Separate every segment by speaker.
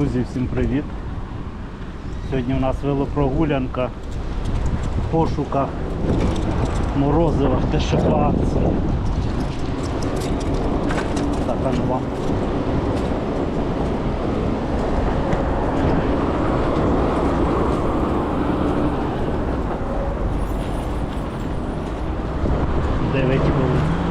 Speaker 1: Друзі, всім привіт! Сьогодні у нас велопрогулянка в пошуках морозива дешево по акції. Так, а ну вам. Дев'ять хвилин.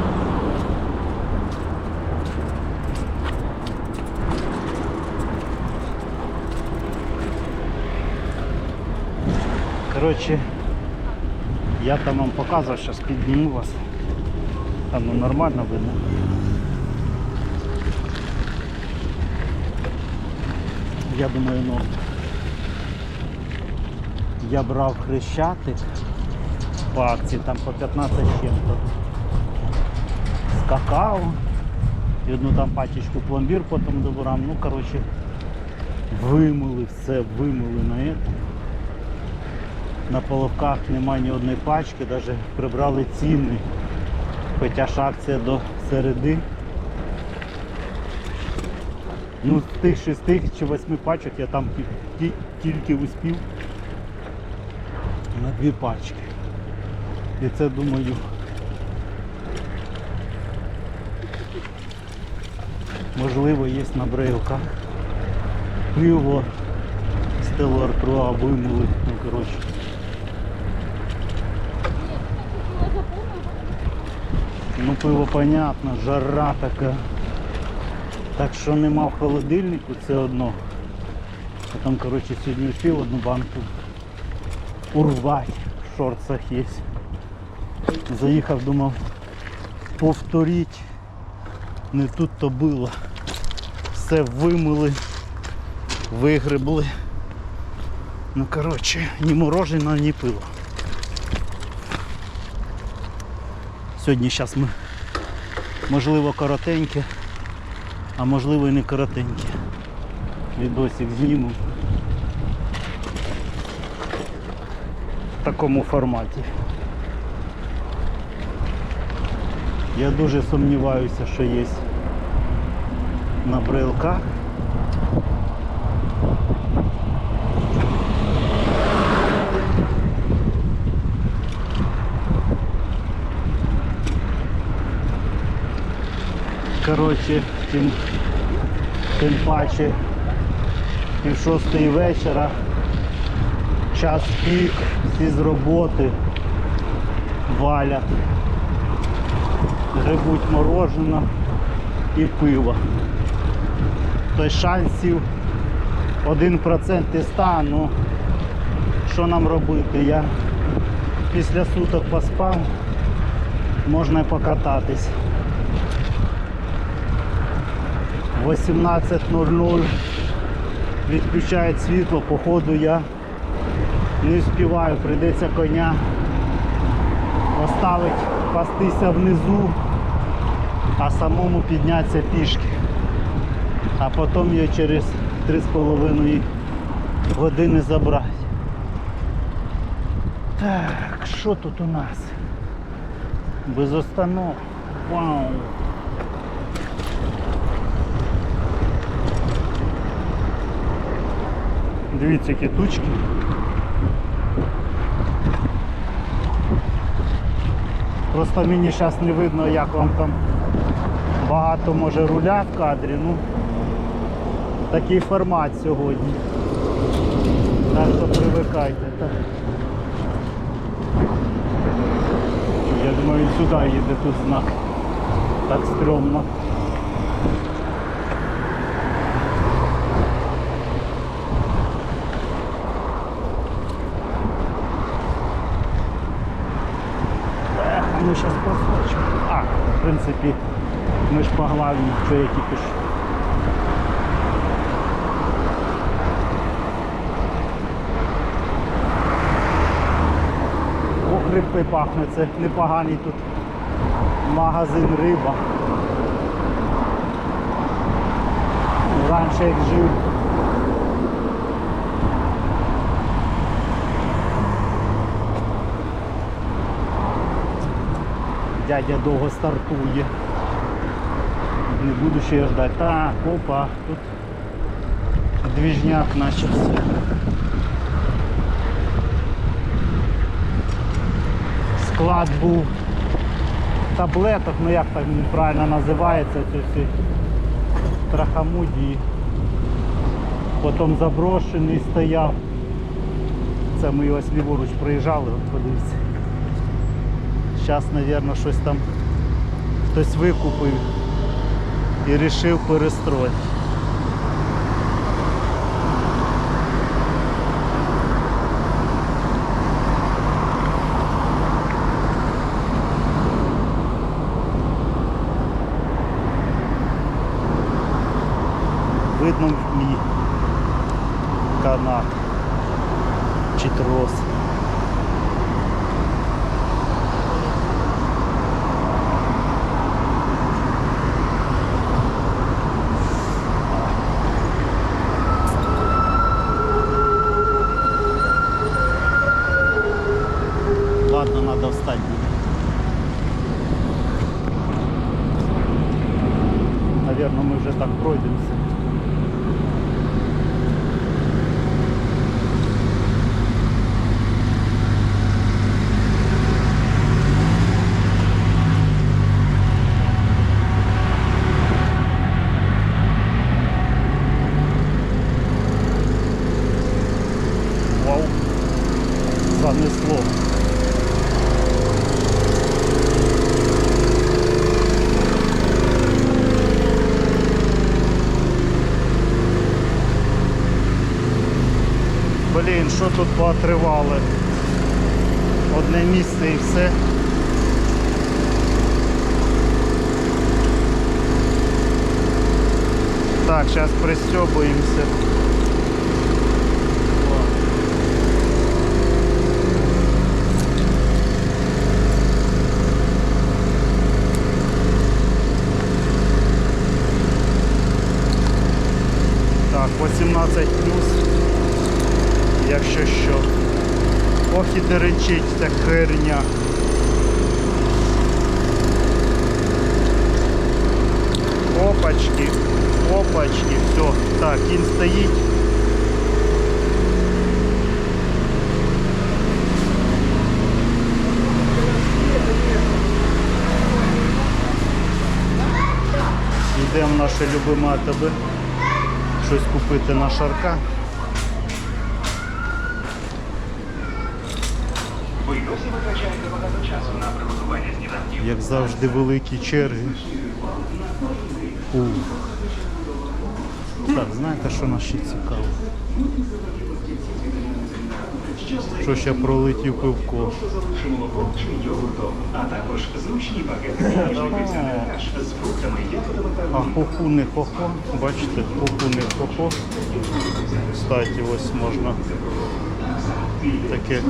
Speaker 1: Коротше, я там вам показував, зараз підніму вас. Там ну, нормально видно. Я думаю, ну я брав хрещатик по акції там по 15 чим-то. З какао. І одну там пачечку пломбір потім добрав. Ну, коротше, вимили все, вимили на це. На половках немає ні одної пачки, навіть прибрали ціни. Хоча ж акція до середи. Ну, з тих шести чи восьми пачок я там ті- ті- тільки успів на дві пачки. І це думаю. Можливо, є на брейлках. Пиво Стелла Артруа вимили, ну коротше. Пиво понятно, жара така. Так що нема в холодильнику, це одно. Там, коротше, сьогодні успів одну банку урвати в шорцах є. Заїхав, думав повторіть. Не тут то було. Все вимили, вигребли. Ну коротше, ні мороженого, ні пиво. Сьогодні зараз ми можливо коротеньке, а можливо і не коротеньке. Відосик зніму в такому форматі. Я дуже сумніваюся, що є на брелках. Коротше, тим, тим паче пів шостої вечора, час пік, всі з роботи валять, грибуть морожено і пиво. Той шансів 1% із 100, ну що нам робити? Я після суток поспав, можна покататись. 18.00 відключають світло, походу я не співаю, прийдеться коня поставити, пастися внизу, а самому піднятися пішки. А потім її через 3,5 години забрати. Так, що тут у нас? Без останов. Вау! Дивіться, які тучки. Просто мені зараз не видно, як вам там багато може руля в кадрі. Ну, такий формат сьогодні. Так що привикайте. Так. Я думаю, він сюди їде тут знак. Так стрьомно. Ех, а ми зараз проскочимо. А, в принципі, ми ж по главні, що я тільки ж. О, грибки пахне, це непоганий тут магазин риба. Раніше як жив. Дядя довго стартує. Не буду ще ждати. Так, опа, тут двіжняк начався. Склад був таблеток, ну як так правильно називається, ці всі трахамудії. Потім заброшений стояв. Це ми ось ліворуч приїжджали, от подивіться. Зараз, мабуть, щось там хтось викупив і вирішив перестроїти. Видно мій канат так пройдемся. Вау, занесло. Блін, що тут поотривали? Одне місце і все. Так, зараз пристьобуємося. Так, 18 плюс, якщо що. Ох і деречить ця херня. Опачки, опачки, все. Так, кінь стоїть. Йдемо в наше любиме АТБ. Щось купити на шарка.
Speaker 2: Досі витрачаєте багато часу на приготування сніданків.
Speaker 1: Як завжди, великі черги. Ух. Так, знаєте, що нас ще цікаво? Що ще пролетів пивко.
Speaker 2: А також зручні пакети з фруктами, ягодами та
Speaker 1: А хоху не хохо. Бачите, хоху не хохо. Кстати, ось можна таке.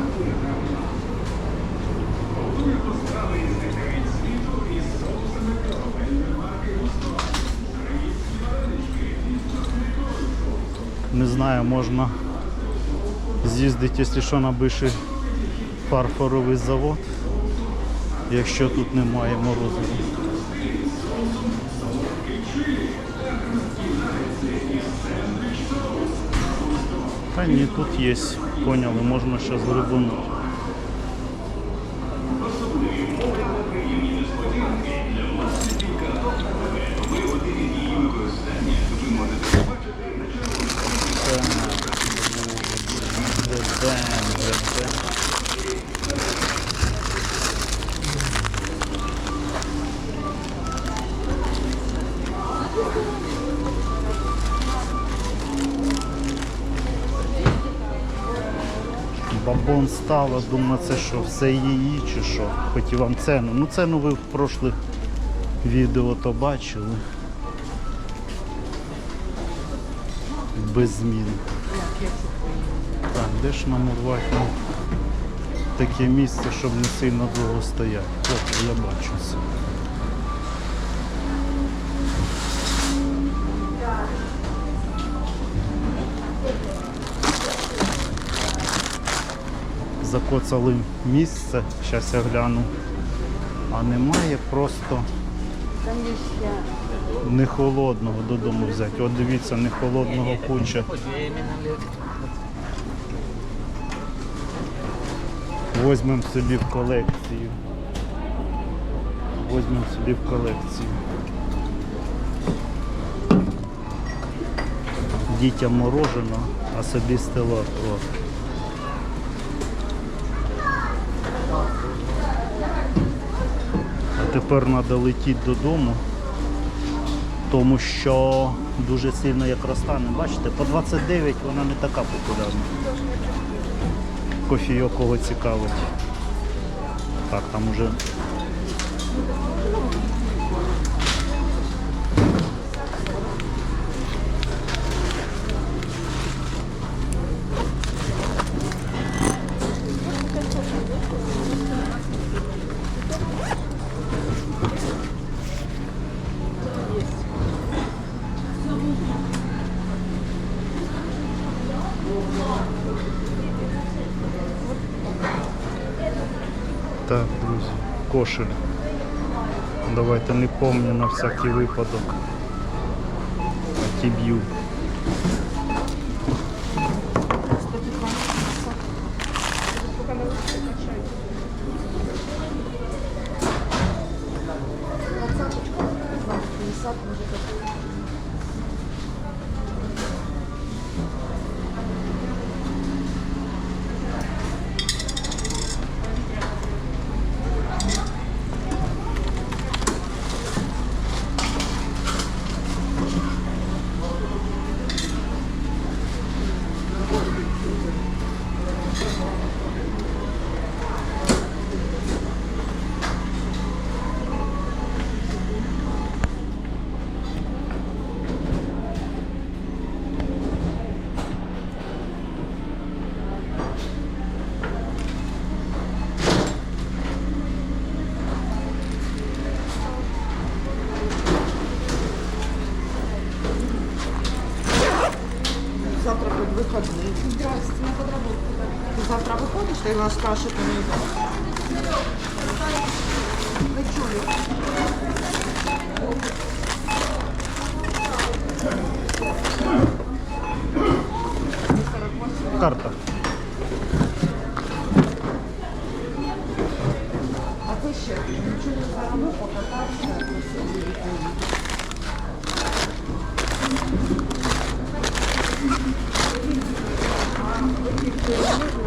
Speaker 1: Не знаю, можна з'їздити, якщо що, на бивший фарфоровий завод, якщо тут немає морозу. Та ні, тут є, поняли, можна зараз грибанути. Бабон стало, думаю, це що, все її чи що? Хотів вам ціну. Ну ціну ви в прошлих відео то бачили. Без змін. Де ж нам урвати ну, таке місце, щоб не сильно довго стояти? От, я бачу це. Закоцали місце, зараз я гляну. А немає просто Не холодного додому взяти. От дивіться, не холодного куча. Возьмемо собі в колекцію. Возьмемо собі в колекцію. Дітям морожено, а собі стело. А тепер треба летіти додому, тому що дуже сильно як розтане. Бачите, по 29 вона не така популярна. Кофійок кого цікавить. Так, там уже кошель. Давайте не помню на всякий випадок. Тіб'ю.
Speaker 3: Завтра выходишь, ты